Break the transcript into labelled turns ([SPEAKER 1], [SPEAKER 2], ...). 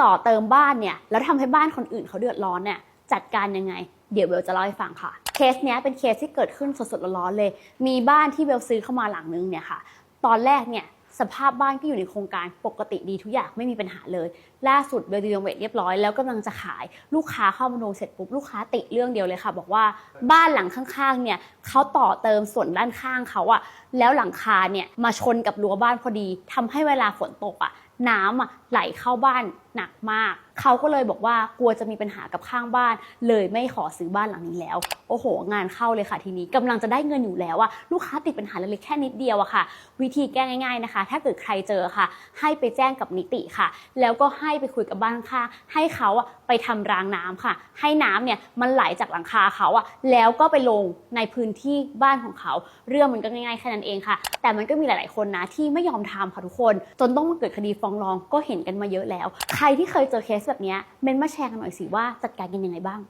[SPEAKER 1] ต่อเติมบ้านเนี่ยแล้วทำให้บ้านคนอื่นเขาเดือดร้อนเนี่ยจัดการยังไง เดี๋ยวเบลจะเล่าให้ฟังค่ะ เคสเนี้ยเป็นเคสที่เกิดขึ้นสดๆร้อนๆเลย มีบ้านที่เบลซื้อเข้ามาหลังนึงเนี่ยค่ะ ตอนแรกเนี่ยสภาพบ้านก็อยู่ในโครงการปกติดีทุกอย่างไม่มีปัญหาเลย ล่าสุดเบลดีนเวทเรียบร้อยแล้วกำลังจะขายลูกค้าเข้ามาดูเสร็จปุ๊บลูกค้าติเรื่องเดียวเลยค่ะ บอกว่าบ้านหลังข้างๆเนี่ยเขาต่อเติมส่วนด้านข้างเขาอะแล้วหลังคาเนี่ยมาชนกับรั้วบ้านพอดีทำให้เวลาฝนตกอะ น้ำอะไหลเข้าบ้านหนักมาก เขาก็เลยบอกว่ากลัวจะมีปัญหากับข้างบ้าน เลยไม่ขอซื้อบ้านหลังนี้แล้ว โอ้โห งานเข้าเลยค่ะทีนี้กำลังจะได้เงินอยู่แล้วอะลูกค้าติดปัญหาเล็กๆแค่นิดเดียวอะค่ะ วิธีแก้ง่าย ๆนะคะ ถ้าเกิดใครเจอค่ะ ให้ไปแจ้งกับนิติค่ะ แล้วก็ให้ไปคุยกับบ้านข้างให้เขาอะไปทำรางน้ำค่ะ ให้น้ำเนี่ยมันไหลจากหลังคาเขาอะแล้วก็ไปลงในพื้นที่บ้านของเขา เรื่องมันก็ง่ายๆแค่นั้นเองค่ะ แต่มันก็มีหลาย ๆคนนะที่ไม่ยอมทำค่ะทุกคน จนต้องมาเกิดคดีฟ้องร้องก็เห็นกันมาเยอะแล้ว ใครที่เคยเจอเคสแบบนี้เมนมาแชร์กันหน่อยสิว่าจัดการกันยังไงบ้าง